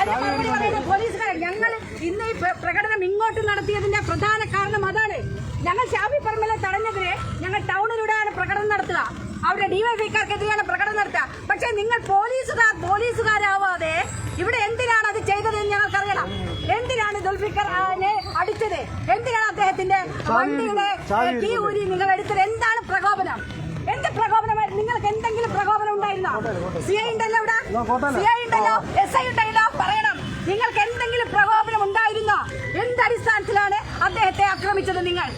പോലീസുകാർ ഞങ്ങൾ ഇന്ന് ഈ പ്രകടനം ഇങ്ങോട്ട് നടത്തിയതിന്റെ പ്രധാന കാരണം അതാണ്. ഞങ്ങൾ ഷാഫി പറമ്പിലെ തടഞ്ഞതിന് ഞങ്ങൾ ടൗണിലൂടെയാണ് പ്രകടനം നടത്തുക. അവിടെ ഡിവൈഫൈക്കാർക്കെതിരെയാണ് പ്രകടനം നടത്തുക. പക്ഷേ നിങ്ങൾ പോലീസുകാർ പോലീസുകാരാവാതെ ഇവിടെ എന്തിനാണ് അത് ചെയ്തതെന്ന് ഞങ്ങൾക്കറിയണം. എന്തിനാണ് ദുൽഫിക്കർ ആനെ അടിച്ചത്? എന്തിനാണ് അദ്ദേഹത്തിന്റെ വണ്ടിയുടെ കീ ഊരി നിങ്ങൾ എടുത്തത്? എന്താണ് പ്രകോപനം? എന്ത് പ്രകോപനമായിരുന്നു നിങ്ങൾക്ക് എന്തെങ്കിലും പ്രകോപനം ഉണ്ടായിരുന്നോ? സി ഐ ഉണ്ടല്ലോ ഇവിടെ. സി ഐ ഉണ്ടല്ലോ. എസ് ഐ ഉണ്ടല്ലോ. അദ്ദേഹത്തെ ആക്രമിച്ചത് നിങ്ങൾ.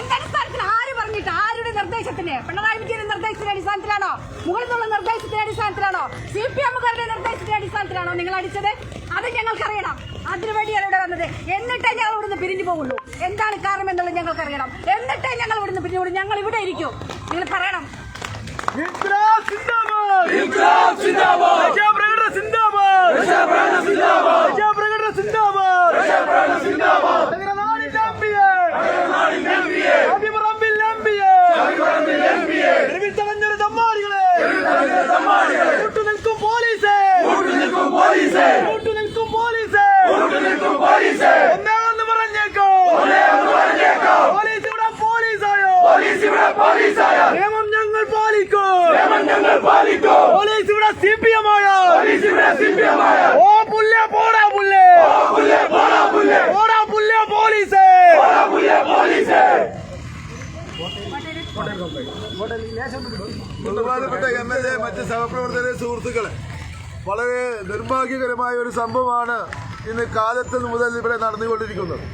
എന്തടിസ്ഥാനത്തിൽ ആര് പറഞ്ഞിട്ട്? ആരുടെ നിർദ്ദേശത്തിന്? പിണറായി വിജയന്റെ നിർദ്ദേശത്തിന്റെ അടിസ്ഥാനത്തിലാണോ? മുകളിൽ നിന്നുള്ള നിർദ്ദേശത്തിന്റെ അടിസ്ഥാനത്തിലാണോ? സി പി എമ്മുകാരുടെ നിർദ്ദേശത്തിന്റെ അടിസ്ഥാനത്തിലാണോ നിങ്ങൾ അടിച്ചത്? അത് ഞങ്ങൾക്കറിയണം. അതിനുവേണ്ടിയാണ് ഇവിടെ വന്നത്. എന്നിട്ടേ ഞങ്ങൾ ഇവിടുന്ന് പിരിഞ്ഞു പോകുള്ളൂ എന്താണ് കാരണം എന്നുള്ളത് ഞങ്ങൾക്കറിയണം. എന്നിട്ടേ ഞങ്ങൾ ഇവിടുന്ന് പിരിഞ്ഞു പോകും ഞങ്ങൾ ഇവിടെ ഇരിക്കും. നിങ്ങൾ പറയണം. നിയമം ഞങ്ങൾ പാലിക്കും. നിയമം ഞങ്ങൾ പാലിക്കും. പോലീസ് ഇവിടെ സി പി എം ആയ പോലീസ് ഇവിടെ സി പി എം ആയ ഓ പുല്ലേ പോടാ പുല്ലേ. ഓ പുല്ലേ പോടാ പുല്ലേ. പോടാ പുല്ലേ പോലീസ്. പോടാ പുല്ലേ പോലീസ്. ബഹുമാനപ്പെട്ട എം എൽ എ മറ്റ് സഹപ്രവർത്തകരെ സുഹൃത്തുക്കളെ. വളരെ നിർഭാഗ്യകരമായ ഒരു സംഭവമാണ് ഇന്ന് കാലത്ത് മുതൽ ഇവിടെ നടന്നുകൊണ്ടിരിക്കുന്നത്.